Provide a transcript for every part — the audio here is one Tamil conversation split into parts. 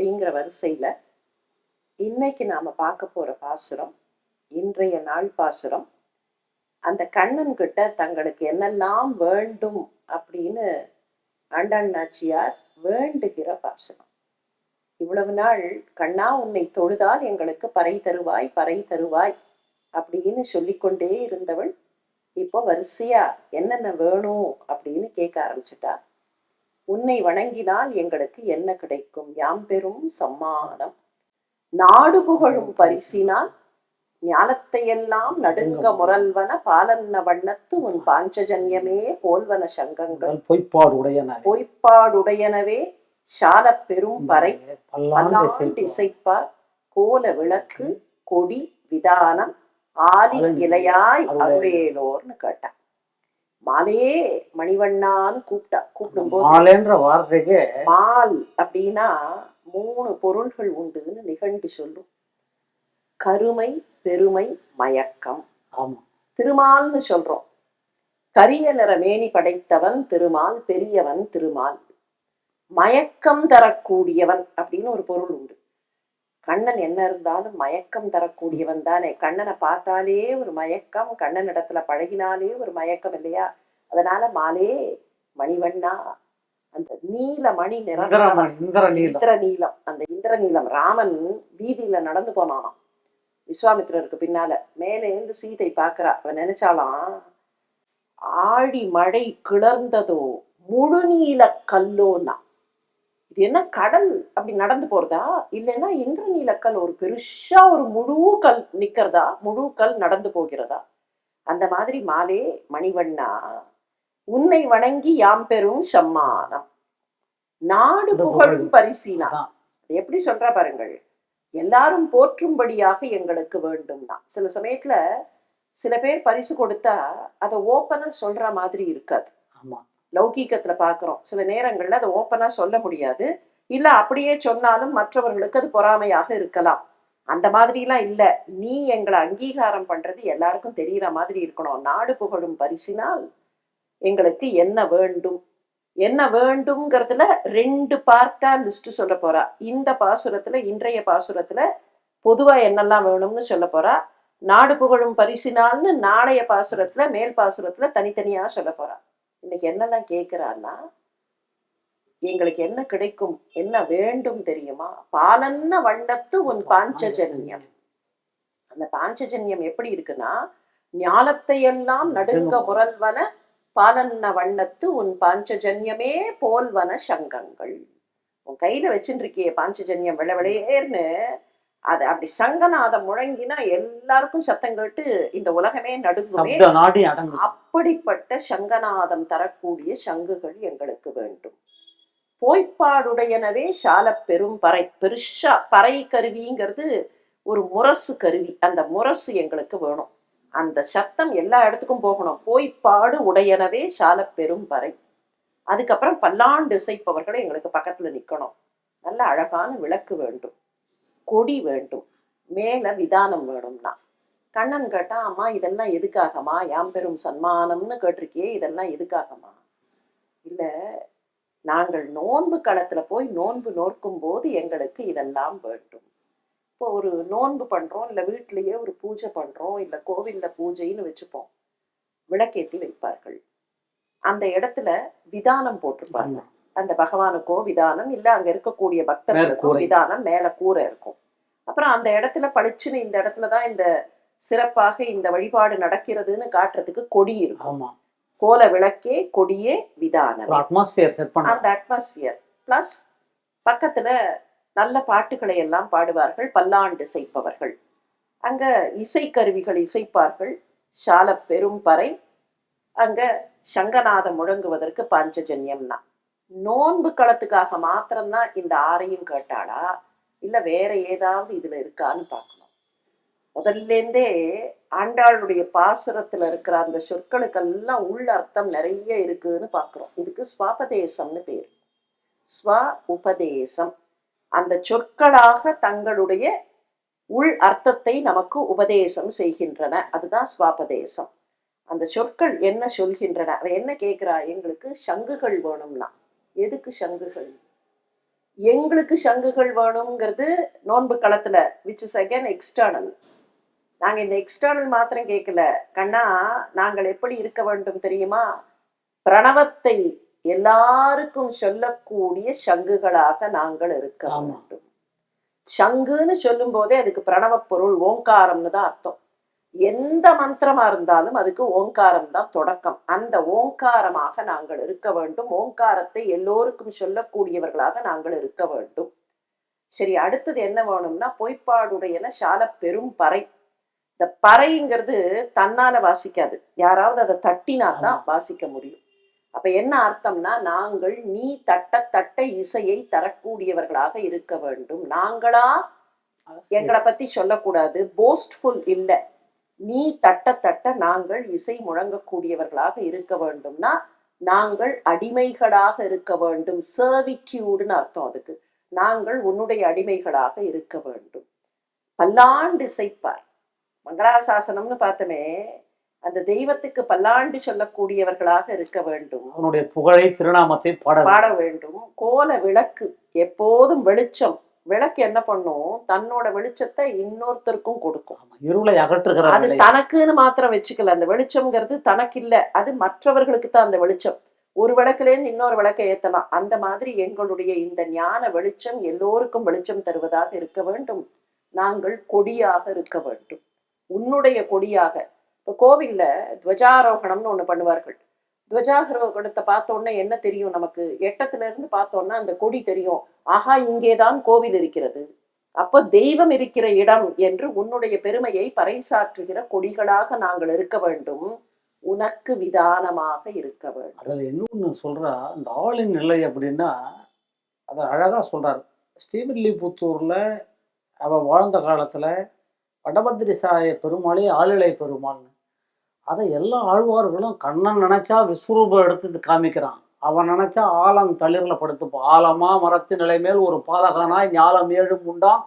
அப்படிங்கிற வரிசையில் இன்னைக்கு நாம் பார்க்க போகிற பாசுரம் இன்றைய நாள் பாசுரம். அந்த கண்ணன் கிட்ட தங்களுக்கு என்னெல்லாம் வேண்டும் அப்படின்னு ஆண்டாள் நாச்சியார் வேண்டுகிற பாசுரம். இவ்வளவு நாள் கண்ணா உன்னை தொழுதால் எங்களுக்கு பறை தருவாய் பறை தருவாய் அப்படின்னு சொல்லிக்கொண்டே இருந்தவள் இப்போ வரிசையா என்னென்ன வேணும் அப்படின்னு கேட்க ஆரம்பிச்சிட்டா. உன்னை வணங்கினால் எங்களுக்கு என்ன கிடைக்கும்? யாம் பெரும் சம்மானம். நாடு புகழும் பரிசினால் ஞாலத்தையெல்லாம் நடுங்க முரல்வன பாலன்ன வண்ணத்து உன் பாஞ்சஜன்யமே போல்வன சங்கங்கள். உங்கள் பொய்ப்பாடு உடையனாரே. பொய்ப்பாடுடையனவே சாலப் பெரும் பறை. இசைப்பார். கோல விளக்கு கொடி விதானம் ஆலி இலையாய் அருளே. அருளேலோர்னு கேட்டா மாலே மணிவண்ணான்னு கூப்பிட்டா கூப்பிடும்போது மாலைன்ற வார்த்தைக்கு மால் அப்படின்னா மூணு பொருள்கள் உண்டுன்னு நிகழ்ந்து சொல்லும். கருமை பெருமை மயக்கம். ஆமா. திருமால்னு சொல்றோம். கரிய நிற மேனி படைத்தவன் திருமால் பெரியவன் திருமால். மயக்கம் தரக்கூடியவன் அப்படின்னு ஒரு பொருள் உண்டு. கண்ணன் என்ன இருந்தாலும் மயக்கம் தரக்கூடியவன் தானே. கண்ணனை பார்த்தாலே ஒரு மயக்கம் கண்ணன் இடத்துல பழகினாலே ஒரு மயக்கம் இல்லையா? அதனால மாலே மணிவண்ணா அந்த நீல மணி நிறம் இந்திர நீலம். அந்த இந்திர நீலம். ராமன் வீதியில நடந்து போனானாம். விஸ்வாமித்திரருக்கு பின்னால. மேலே இருந்து சீதை பார்க்கறா அவன் நினைச்சாலாம் ஆழி மழை கிளர்ந்ததோ முழுநீல கல்லோன்னா இது என்ன கடல் அப்படி நடந்து போறதா? இல்லைன்னா இந்திரநீலக்கல் ஒரு பெருசா ஒரு முழு கல் நிக்கிறதா? முழு கல் நடந்து போகிறதா? அந்த மாதிரி மாலே மணிவண்ணா உன்னை வணங்கி யாம் பெரும் சம்மானம். நாடு புகழும் பரிசீனா எப்படி சொல்றா பாருங்கள். எல்லாரும் போற்றும்படியாக எங்களுக்கு வேண்டும்னா சில சமயத்துல சில பேர் பரிசு கொடுத்தா அதை ஓப்பனா சொல்ற மாதிரி இருக்காது. ஆமா. லௌகீகத்தில் பாக்குறோம். சில நேரங்களில் அதை ஓப்பனாக சொல்ல முடியாது. இல்லை அப்படியே சொன்னாலும் மற்றவர்களுக்கு அது பொறாமையாக இருக்கலாம். அந்த மாதிரிலாம் இல்ல. நீ எங்களை அங்கீகாரம் பண்றது எல்லாருக்கும் தெரிகிற மாதிரி இருக்கணும். நாடு புகழும் பரிசினால் எங்களுக்கு என்ன வேண்டும்? என்ன வேண்டும்ங்கிறதுல ரெண்டு பார்ட்டா லிஸ்ட் சொல்ல போறா. இந்த பாசுரத்துல இன்றைய பாசுரத்துல பொதுவா என்னெல்லாம் வேணும்னு சொல்ல போறா. நாடு புகழும் பரிசினால்னு நாளைய பாசுரத்துல மேல் பாசுரத்துல தனித்தனியா சொல்ல போறா. இன்னைக்கு என்னெல்லாம் கேட்கிறான்னா எங்களுக்கு என்ன கிடைக்கும் என்ன வேண்டும் தெரியுமா? பாலன்ன வண்ணத்து உன் பாஞ்சஜன்யம். அந்த பாஞ்சஜன்யம் எப்படி இருக்குன்னா ஞாலத்தையெல்லாம் நடுங்க முரல்வன பாலன்ன வண்ணத்து உன் பாஞ்சஜன்யமே போல்வன சங்கங்கள். உன் கையில வச்சுட்டு இருக்கியே பாஞ்சஜன்யம் விள விளையேர்னு. அது அப்படி சங்கநாதம் முழங்கினா எல்லாருக்கும் சத்தம் கேட்டு இந்த உலகமே நடுங்குமே. அப்படிப்பட்ட சங்கநாதம் தரக்கூடிய சங்குகள் எங்களுக்கு வேண்டும். போய்ப்பாடுடையனவே சாலப் பெரும் பறை பெருசா பறை கருவிங்கிறது ஒரு முரசு கருவி. அந்த முரசு எங்களுக்கு வேணும். அந்த சத்தம் எல்லா இடத்துக்கும் போகணும். போய்ப்பாடு உடையனவே சாலப் பெரும் பறை. அதுக்கப்புறம் பல்லாண்டு இசைப்பவர்கள் எங்களுக்கு பக்கத்துல நிக்கணும். நல்ல அழகான விளக்கு வேண்டும். கொடி வேண்டும். மேல விதானம் வேணும்னா. கண்ணன் கேட்டா அம்மா இதெல்லாம் எதுக்காகமா யாம்பெரும் சன்மானம்னு கேட்டிருக்கியே இதெல்லாம் எதுக்காகமா இல்ல நாங்கள் நோன்பு களத்துல போய் நோன்பு நோக்கும் போது எங்களுக்கு இதெல்லாம் வேண்டும். இப்போ ஒரு நோன்பு பண்றோம் இல்ல வீட்டிலேயே ஒரு பூஜை பண்றோம் இல்ல கோவில்ல பூஜைன்னு வச்சுப்போம். விளக்கேத்தி வைப்பார்கள். அந்த இடத்துல விதானம் போட்டிருப்பாங்க. அந்த பகவானுக்கோ விதானம். இல்ல அங்க இருக்கக்கூடிய பக்தர்களுக்கோ. விதானம். மேல கூரை இருக்கும். அப்புறம் அந்த இடத்துல பளிச்சுன்னு இந்த இடத்துல தான் இந்த சிறப்பாக இந்த வழிபாடு நடக்கிறதுன்னு காட்டுறதுக்கு கொடி இருக்கும். கோல விளக்கே கொடியே விதானம். அட்மாஸ்பியர் அந்த அட்மாஸ்பியர் பிளஸ் பக்கத்துல நல்ல பாட்டுகளை எல்லாம் பாடுவார்கள். பல்லாண்டு இசைப்பவர்கள் அங்க இசைக்கருவிகள் இசைப்பார்கள். சால பெரும் பறை. அங்க சங்கநாதம் முழங்குவதற்கு பாஞ்சஜன்யம்னா. நோன்பு களத்துக்காக மாத்திரம்தான் இந்த ஆறையும் கேட்டாளா? இல்லை வேற ஏதாவது இதுல இருக்கான்னு பார்க்கணும். முதல்லேருந்தே ஆண்டாளுடைய பாசுரத்துல இருக்கிற அந்த சொற்களுக்கெல்லாம் உள்ள அர்த்தம் நிறைய இருக்குன்னு பார்க்குறோம். இதுக்கு ஸ்வாபதேசம்னு பேர். ஸ்வ உபதேசம். அந்த சொற்களாக தங்களுடைய உள் அர்த்தத்தை நமக்கு உபதேசம் செய்கின்றன. அதுதான் ஸ்வாபதேசம் அந்த சொற்கள் என்ன சொல்கின்றன? அவ என்ன கேட்கிறா? எங்களுக்கு சங்குகள் வேணும்னா. எதுக்கு சங்குகள்? எங்களுக்கு சங்குகள் வேணுங்கிறது நோன்பு களத்துல விச் இஸ் அகேன் எக்ஸ்டர்னல் நாங்க இந்த எக்ஸ்டர்னல் மாத்திரம் கேட்கல கண்ணா நாங்கள் எப்படி இருக்க வேண்டும் தெரியுமா? பிரணவத்தை எல்லாருக்கும் சொல்லக்கூடிய சங்குகளாக நாங்கள் இருக்க. வேண்டும். சங்குன்னு சொல்லும் போதே அதுக்கு பிரணவ பொருள் ஓங்காரம்னு தான் அர்த்தம். எந்த மந்திரமா இருந்தாலும் அதுக்கு ஓங்காரம் தான் தொடக்கம். அந்த ஓங்காரமாக நாங்கள் இருக்க வேண்டும். ஓங்காரத்தை எல்லோருக்கும் சொல்லக்கூடியவர்களாக நாங்கள் இருக்க வேண்டும். சரி அடுத்தது என்ன வேணும்னா பொய்ப்பாடுடையன சால பெரும் பறை. இந்த பறைங்கிறது தன்னால வாசிக்காது. யாராவது அதை தட்டினா தான் வாசிக்க முடியும். அப்ப என்ன அர்த்தம்னா நாங்கள் நீ தட்ட தட்ட இசையை தரக்கூடியவர்களாக இருக்க வேண்டும். நாங்களா எங்களை பத்தி சொல்லக்கூடாது. போஸ்ட்ஃபுல் இல்ல. நீ தட்ட தட்ட நாங்கள் இசை முழங்கக்கூடியவர்களாக இருக்க வேண்டும்னா நாங்கள் அடிமைகளாக இருக்க வேண்டும். சர்விட்யூடுன்னு அர்த்தம் அதுக்கு. நாங்கள் உன்னுடைய அடிமைகளாக இருக்க வேண்டும். பல்லாண்டு இசைப்பார். மங்களாசாசனம்னு பார்த்தோமே அந்த தெய்வத்துக்கு பல்லாண்டு சொல்லக்கூடியவர்களாக இருக்க வேண்டும். அவனுடைய புகழை திருநாமத்தை பாட. பாட வேண்டும். கோல விளக்கு எப்போதும் வெளிச்சம். விளக்கு என்ன பண்ணும்? தன்னோட வெளிச்சத்தை இன்னொருத்தருக்கும் கொடுக்கும். இருளை அகற்றுகிற அது. தனக்குன்னு மாத்திரம் வச்சுக்கல. அந்த வெளிச்சம்ங்கிறது தனக்கு இல்ல அது மற்றவர்களுக்கு தான் அந்த வெளிச்சம். ஒரு விளக்குல இருந்து இன்னொரு விளக்கை ஏத்தலாம். அந்த மாதிரி எங்களுடைய இந்த ஞான வெளிச்சம் எல்லோருக்கும் வெளிச்சம் தருவதாக இருக்க வேண்டும். நாங்கள் கொடியாக இருக்க வேண்டும். உன்னுடைய கொடியாக. இப்ப கோவில்ல துவஜாரோகணம்னு ஒண்ணு பண்ணுவார்கள். துவஜாரோகணத்தை பார்த்த உடனே என்ன தெரியும் நமக்கு? எட்டத்துல இருந்து பார்த்தோம்னா அந்த கொடி தெரியும். ஆஹா இங்கேதான் கோவில் இருக்கிறது. அப்போ தெய்வம் இருக்கிற இடம் என்று உன்னுடைய பெருமையை பறைசாற்றுகிற கொடிகளாக நாங்கள் இருக்க வேண்டும். உனக்கு விதானமாக இருக்க வேண்டும். அதில் இன்னொன்று சொல்றா இந்த ஆளின் நிலை அப்படின்னா அதை அழகா சொல்றார். ஸ்ரீவில்லிபுத்தூரில் அவ வாழ்ந்த காலத்துல வடபத்திரி சாய பெருமாளே ஆளிலை பெருமாள்னு. அதை எல்லா ஆழ்வார்களும் கண்ணன் நினைச்சா விஸ்வரூபம் எடுத்து காமிக்கிறான். அவன் நினைச்சா ஆழம் தளிர்ல படுத்துப்பான் ஆழமா மரத்து நிலை மேல் ஒரு பாலகனாய் ஞாலம் ஏழும் உண்டான்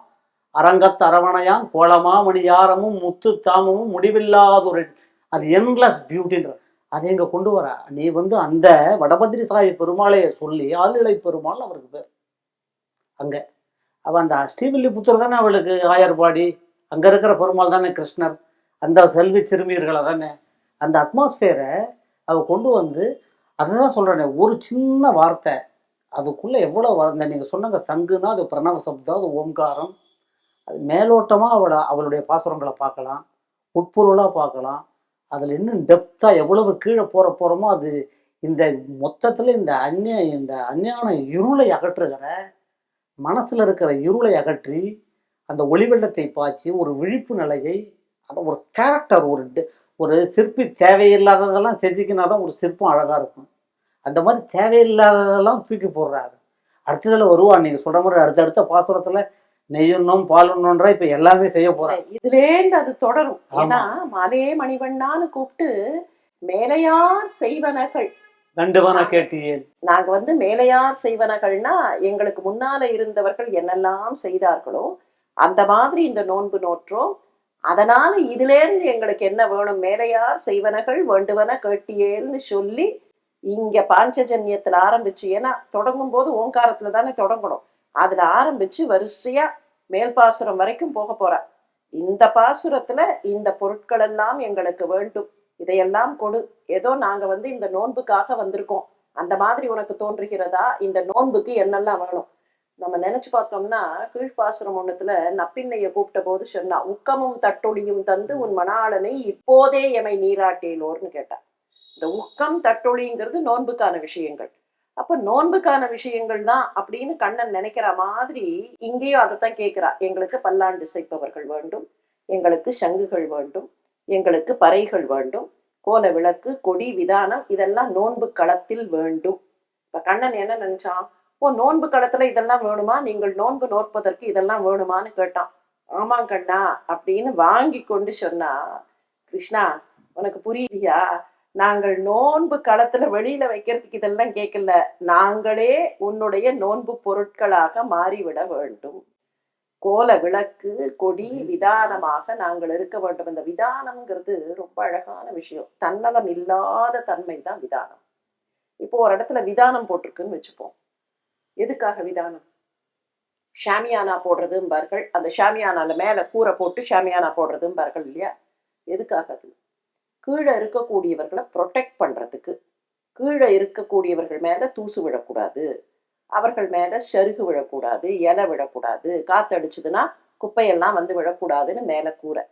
அரங்கத் அரவணையான் கோலமா மணியாரமும் முத்து தாமமும் முடிவில்லாதொரு அது என்லெஸ் பியூட்டின்ற அதை இங்கே கொண்டு வர. நீ வந்து அந்த வடபத்திரி சாயி பெருமாளைய சொல்லி ஆளிலை பெருமாள் அவருக்கு பேர். அங்கே. அவள் அந்த ஸ்ரீவில்லிபுத்தூர் தானே அவளுக்கு ஆயர்பாடி அங்கே இருக்கிற பெருமாள் தானே கிருஷ்ணர். அந்த செல்வி சிறுமியர்களை தானே. அந்த அட்மாஸ்பியரை அவள் கொண்டு வந்து அதுதான் சொல்கிறேன் ஒரு சின்ன வார்த்தை. அதுக்குள்ளே எவ்வளோ வந்த நீங்கள் சொன்னங்க சங்குனா அது பிரணவ சப்தம் அது ஓம்காரம். அது மேலோட்டமாக அவளை அவளுடைய பாசுரங்களை பார்க்கலாம் உட்பொருளாக பார்க்கலாம். அதில் இன்னும் டெப்த்தாக எவ்வளவு கீழே போகிற போகிறோமோ அது இந்த மொத்தத்தில் இந்த அந்நிய இந்த அந்நியான இருளை அகற்றுகிற மனசில் இருக்கிற இருளை அகற்றி அந்த ஒளி வெள்ளத்தை பாய்ச்சி ஒரு விழிப்பு நிலையை அந்த ஒரு கேரக்டர் ஒரு ஒரு சிற்பி தேவையில்லாததெல்லாம் செதுக்கினா தான் ஒரு சிற்பம் அழகா இருக்கும். அந்த மாதிரி தேவையில்லாததெல்லாம் தூக்கி போடுறாரு. அடுத்ததுல வருவான். நீங்க சொல்ற மாதிரி அடுத்தடுத்த பாசுரத்துல நெய்யுண்ணும் பாலுண்ணுன்றா இப்ப எல்லாமே செய்ய போறான் இதுலேருந்து அது தொடரும். ஏன்னா மாலையே மணிவண்ணான்னு கூப்பிட்டு மேலையார் செய்வனகள் கண்டுவன கேட்டியேன் நாங்க வந்து மேலையார் செய்வனகள்னா எங்களுக்கு முன்னால இருந்தவர்கள் என்னெல்லாம் செய்தார்களோ அந்த மாதிரி இந்த நோன்பு நோற்றோம். அதனால இதிலேருந்து எங்களுக்கு என்ன வேணும்? மேலையார் செய்வனகள் வேண்டுவன கேட்டியேன்னு சொல்லி இங்க பாஞ்சஜன்யத்துல ஆரம்பிச்சு ஏன்னா தொடங்கும் போது ஓங்காரத்துல தானே தொடங்கணும். அதுல ஆரம்பிச்சு வரிசையா மேல் பாசுரம் வரைக்கும் போக போற. இந்த பாசுரத்துல இந்த பொருட்கள் எல்லாம் எங்களுக்கு வேண்டும். இதையெல்லாம் கொடு. ஏதோ நாங்க வந்து இந்த நோன்புக்காக வந்திருக்கோம். அந்த மாதிரி உனக்கு தோன்றுகிறதா? இந்த நோன்புக்கு என்னெல்லாம் வேணும்? நம்ம நினைச்சு பார்த்தோம்னா கீழ்ப்பாசுரம் ஒண்ணுத்துல நப்பின்னைய கூப்பிட்ட போது சொன்னா உக்கமும் தட்டொழியும் தந்து உன் மணாளனை இப்போதே எமை நீராட்டேலோர்னு கேட்டா. இந்த உக்கம் தட்டொழிங்கிறது நோன்புக்கான விஷயங்கள். அப்ப நோன்புக்கான விஷயங்கள் தான் அப்படின்னு கண்ணன் நினைக்கிற மாதிரி இங்கேயும் அதைத்தான் கேட்கிறா. எங்களுக்கு பல்லாண்டு சைப்பவர்கள் வேண்டும் எங்களுக்கு சங்குகள் வேண்டும் எங்களுக்கு பறைகள் வேண்டும் கோல விளக்கு கொடி விதானம் இதெல்லாம் நோன்பு களத்தில் வேண்டும். இப்ப கண்ணன் என்ன நினைச்சான்? ஓ நோன்பு களத்துல இதெல்லாம் வேணுமா? நீங்கள் நோன்பு நோற்பதற்கு இதெல்லாம் வேணுமான்னு கேட்டான். ஆமாம் கண்ணா அப்படின்னு வாங்கி கொண்டு சொன்னா கிருஷ்ணா உனக்கு புரியலையா நாங்கள் நோன்பு களத்துல வெளியில வைக்கிறதுக்கு இதெல்லாம் கேட்கல நாங்களே உன்னுடைய நோன்பு பொருட்களாக மாறிவிட வேண்டும். கோல விளக்கு கொடி விதானமாக நாங்கள் இருக்க வேண்டும். இந்த விதானம்ங்கிறது ரொம்ப அழகான விஷயம். தன்னலம் இல்லாத தன்மை தான் விதானம். இப்போ ஒரு இடத்துல விதானம் போட்டிருக்குன்னு வச்சுப்போம். எதுக்காக விதானம்? ஷாமியானா போடுறதும்பார்கள். அந்த ஷாமியானால மேல கூரை போட்டு ஷாமியானா போடுறதும்பார்கள் இல்லையா? எதுக்காக அது? கீழே இருக்கக்கூடியவர்களை ப்ரொடெக்ட் பண்றதுக்கு. கீழே இருக்கக்கூடியவர்கள் மேல தூசு விழக்கூடாது அவர்கள் மேல சருகு விழக்கூடாது இலை விழக்கூடாது காத்தடிச்சதுன்னா குப்பையெல்லாம் வந்து விழக்கூடாதுன்னு மேல கூரை.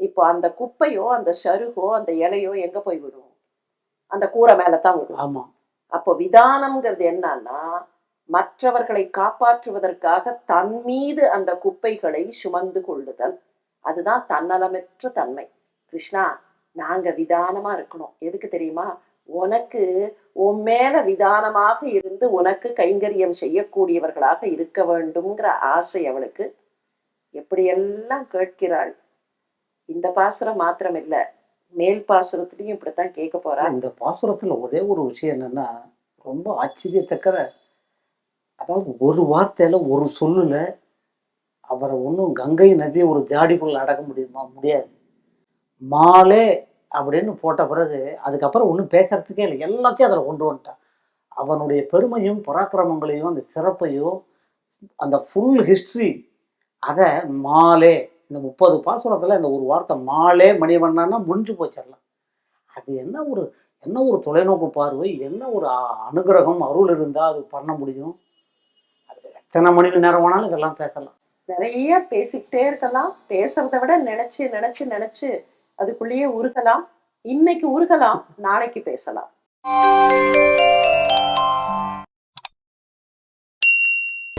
இப்போ அந்த குப்பையோ அந்த சருகோ அந்த இலையோ எங்க போய் விடும்? அந்த கூரை மேல தான் விடும். ஆமா. அப்போ விதானம்ங்கிறது என்னன்னா மற்றவர்களை காப்பாற்றுவதற்காக தன் மீது அந்த குப்பைகளை சுமந்து கொள்ளுதல். அதுதான் தன்னலமற்ற தன்மை. கிருஷ்ணா நாங்க விதானமா இருக்கணும். எதுக்கு தெரியுமா? உனக்கு உன் மேல விதானமாக இருந்து உனக்கு கைங்கரியம் செய்யக்கூடியவர்களாக இருக்க வேண்டும்ங்கிற ஆசை அவளுக்கு. எப்படியெல்லாம் கேட்கிறாள்? இந்த பாசுரம் மாத்திரம் இல்ல மேல் பாசுரத்திலையும் இப்படித்தான் கேட்க போறா. இந்த பாசுரத்துல ஒரே ஒரு விஷயம் என்னன்னா ரொம்ப ஆச்சரியத்தக்கிற அதாவது ஒரு வார்த்தையில் ஒரு சொல்லில் அவரை ஒன்றும் கங்கை நதி ஒரு ஜாடிக்குள்ள அடக்க முடியுமா? முடியாது. மாலே அப்படின்னு போட்ட பிறகு அதுக்கப்புறம் ஒன்றும் பேசுறதுக்கே இல்லை. எல்லாத்தையும் அதில் கொண்டு வந்துட்டான். அவனுடைய பெருமையும் பராக்கிரமங்களையும் அந்த சிறப்பையும் அந்த ஃபுல் ஹிஸ்ட்ரி அதை மாலே இந்த முப்பது பாசுரத்தில் இந்த ஒரு வார்த்தை மாலே மணிவண்ணன்னா முடிஞ்சு போச்சிடலாம் அது என்ன ஒரு என்ன ஒரு தொலைநோக்கு பார்வை என்ன ஒரு அனுகிரகம் அருள் இருந்தால் அது பண்ண முடியும்? அது எத்தனை நேரம் போனாலும் இதெல்லாம் பேசலாம். நிறைய பேசிக்கிட்டே இருக்கலாம். பேசுறதை விட நினைச்சு நினைச்சு நினைச்சு அதுக்குள்ளேயே உருகலாம். இன்னைக்கு உருகலாம் நாளைக்கு பேசலாம்.